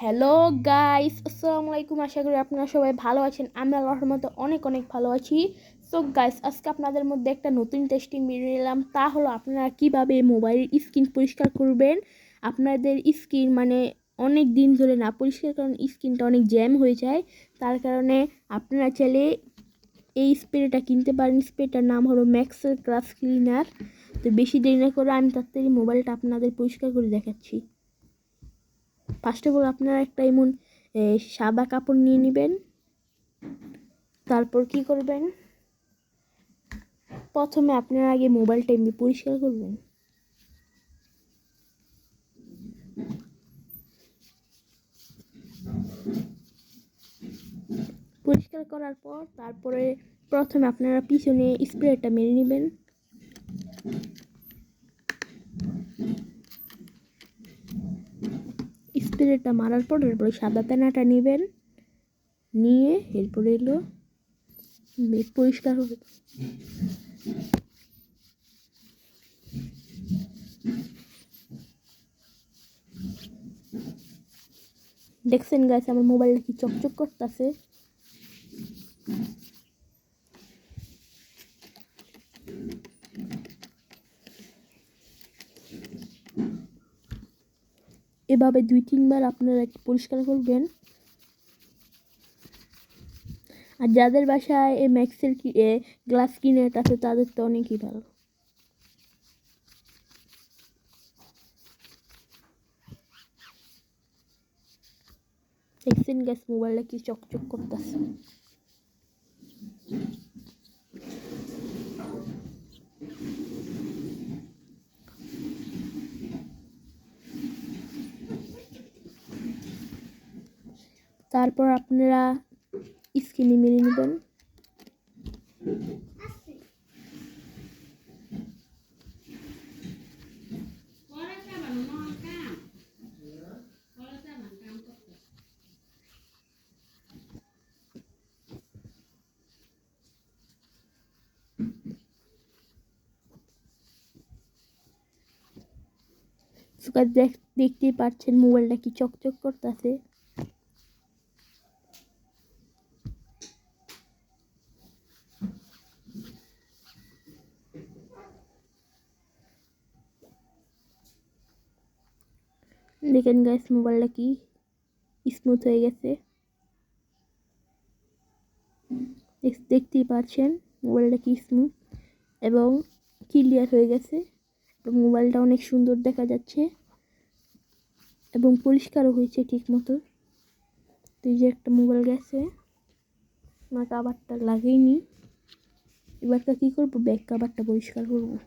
Hello guys আসসালামু আলাইকুম আশা করি আপনারা সবাই ভালো আছেন। আমি আল্লাহর মতো অনেক অনেক ভালো আছি। সো গাইস আজকে আপনাদের মধ্যে একটা নতুন টেস্টিং বেরিয়ে নিলাম তা হলো আপনারা কীভাবে মোবাইলের স্ক্রিন পরিষ্কার করবেন? আপনাদের স্ক্রিন মানে অনেক দিন ধরে না পরিষ্কার কারণ স্ক্রিনটা অনেক জ্যাম হয়ে যায়। তার কারণে আপনারা চাইলে এই স্প্রেটা কিনতে পারেন। স্প্রেটার নাম হলো ম্যাক্সেল ক্লাস ক্লিনার তো বেশি দেরি না করে আমি তাড়াতাড়ি মোবাইলটা আপনাদের পরিষ্কার করে দেখাচ্ছি। ফার্স্ট অফ অল আপনারা একটা এমন সাদা কাপড় নিয়ে নেবেন। তারপর কি করবেন? প্রথমে আপনারা আগে মোবাইলটা এমনি পরিষ্কার করবেন। পরিষ্কার করার পর তারপরে প্রথমে আপনারা পিছনে স্প্রেটা মেরে নেবেন। স্প্রেটা মারার পর এরপরে সাদা পেনাটা নেবেন, নিয়ে এরপরে এলো মেট পরিষ্কার হবে। দেখছেন গাছ আমার মোবাইলটা কি চকচক করতেছে? এভাবে দুই তিনবার আপনারা পরিষ্কার করবেন? আর যাদের বাসায় এই ম্যাক্সের গ্লাস কিনে আছে, তাদের তো অনেকই ভালো। দেখছেন গ্যাস মোবাইলটা কি চকচক করতেছে। তারপর আপনারা স্ক্রিনে মেরে নেবেন। দেখতেই পাচ্ছেন মোবাইলটা কি চকচক করতেছে। দেখেন গাইস মোবাইলটা কি স্মুথ হয়ে গেছে। দেখ- দেখতেই পাচ্ছেন, মোবাইলটা কি স্মুথ এবং ক্লিয়ার হয়ে গেছে এবং মোবাইলটা অনেক সুন্দর দেখা যাচ্ছে এবং পরিষ্কারও হয়েছে ঠিক মতো তো এই যে একটা মোবাইল গেছে, আমার কাবারটা লাগেইনি। এবারটা কী করব? ব্যাক কাভারটা পরিষ্কার করব।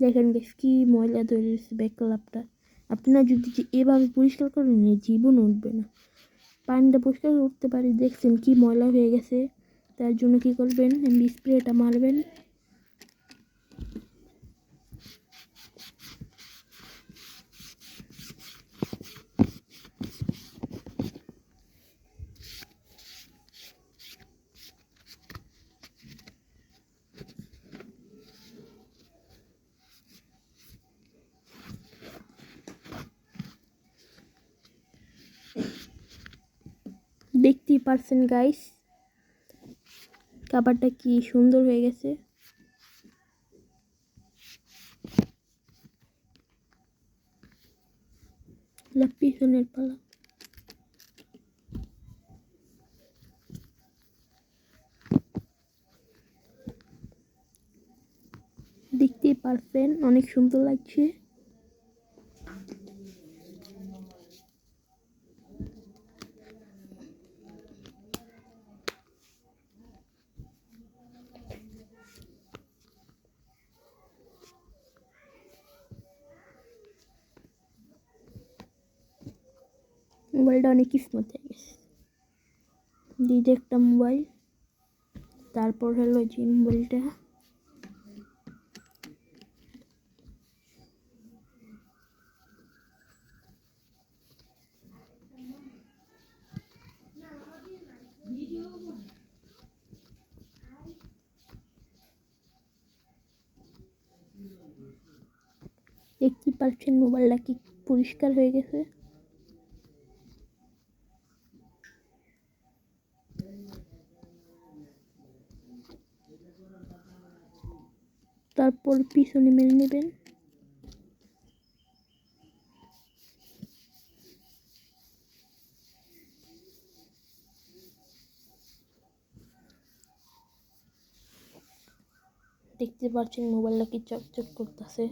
দেখেন গেছ কি ময়লা ধরে রয়েছে ব্যাক কালারটা আপনারা যদি এভাবে পরিষ্কার করেন, এই জীবন উঠবে না। পানিটা পরিষ্কার করতে পারি, দেখছেন কি ময়লা হয়ে গেছে। তার জন্য কি করবেন? স্প্রেটা মারবেন। দেখতেই পারছেন গাইস কাবারটা কি সুন্দর হয়ে গেছে। পিছনের পালা। দেখতেই পারছেন, অনেক সুন্দর লাগছে। মোবাইলটা অনেক স্মুথ হয়ে গেছে। দিদি একটা মোবাইল, তারপর হলো যে মোবাইলটা। দেখতে পাচ্ছেন মোবাইলটা কি পরিষ্কার হয়ে গেছে। তারপর পিছনে মেলে নেবেন। দেখতে পাচ্ছেন মোবাইলটা কি চকচক করতেছে।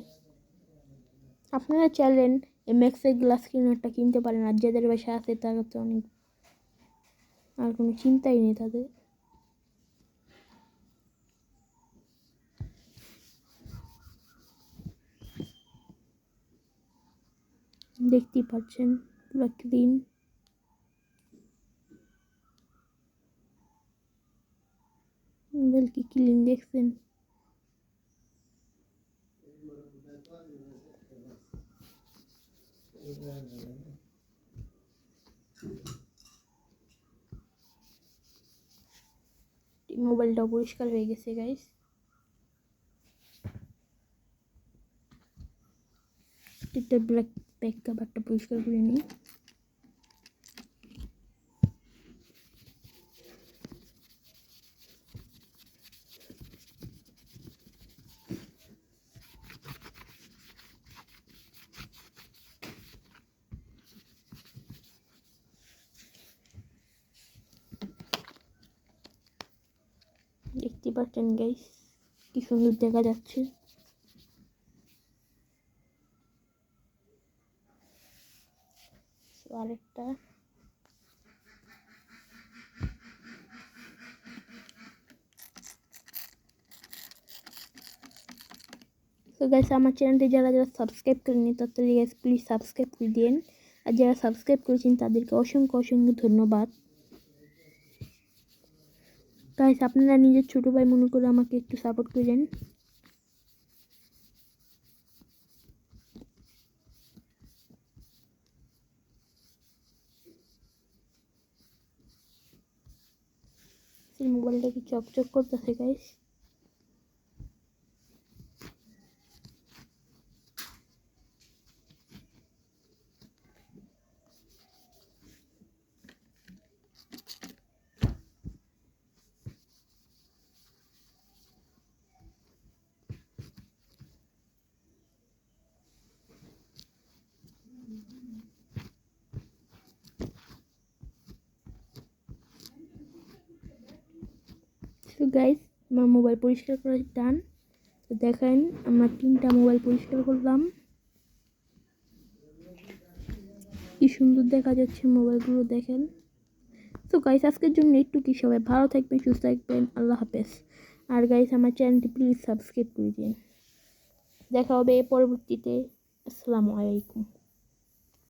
আপনারা চাইলেন এমএক্সের গ্লাস ক্লিনারটা কিনতে পারেন, আর যাদের বাসা আছে তারা তো অনেক আর কোনো চিন্তাই নেই তাদের। দেখতেই পাচ্ছেন পুরো ক্লিন মোবাইল কি ক্লিন দেখছেন। মোবাইলটা পরিষ্কার হয়ে গেছে গাইস এটা ব্ল্যাক ব্যাক কাভারটা পরিষ্কার করে নিই। দেখতে পাচ্ছেন গাইস কি সুন্দর দেখা যাচ্ছে। আরেকটা। তো গাইস আমার চ্যানেলটি যারা যারা সাবস্ক্রাইব করেনি তাড়াতাড়ি গাইস প্লিজ সাবস্ক্রাইব করে দিন আর যারা সাবস্ক্রাইব করেছেন, তাদেরকে অসংখ্য অসংখ্য ধন্যবাদ। গাইস আপনারা নিজের ছোটো ভাই মনে করে আমাকে একটু সাপোর্ট করেন। মোবাইলটা কি চকচক করতেছে গাইস তো গাইস আমার মোবাইল পরিষ্কার করা ডান তো দেখেন, আমরা তিনটা মোবাইল পরিষ্কার করলাম। কি সুন্দর দেখা যাচ্ছে মোবাইলগুলো দেখেন। তো গাইস আজকের জন্য একটু কি সবাই ভালো থাকবেন, সুস্থ থাকবেন। আল্লাহ হাফেজ। আর গাইস আমার চ্যানেলটি প্লিজ সাবস্ক্রাইব করে দিন। দেখা হবে পরবর্তীতে। আসসালামু আলাইকুম।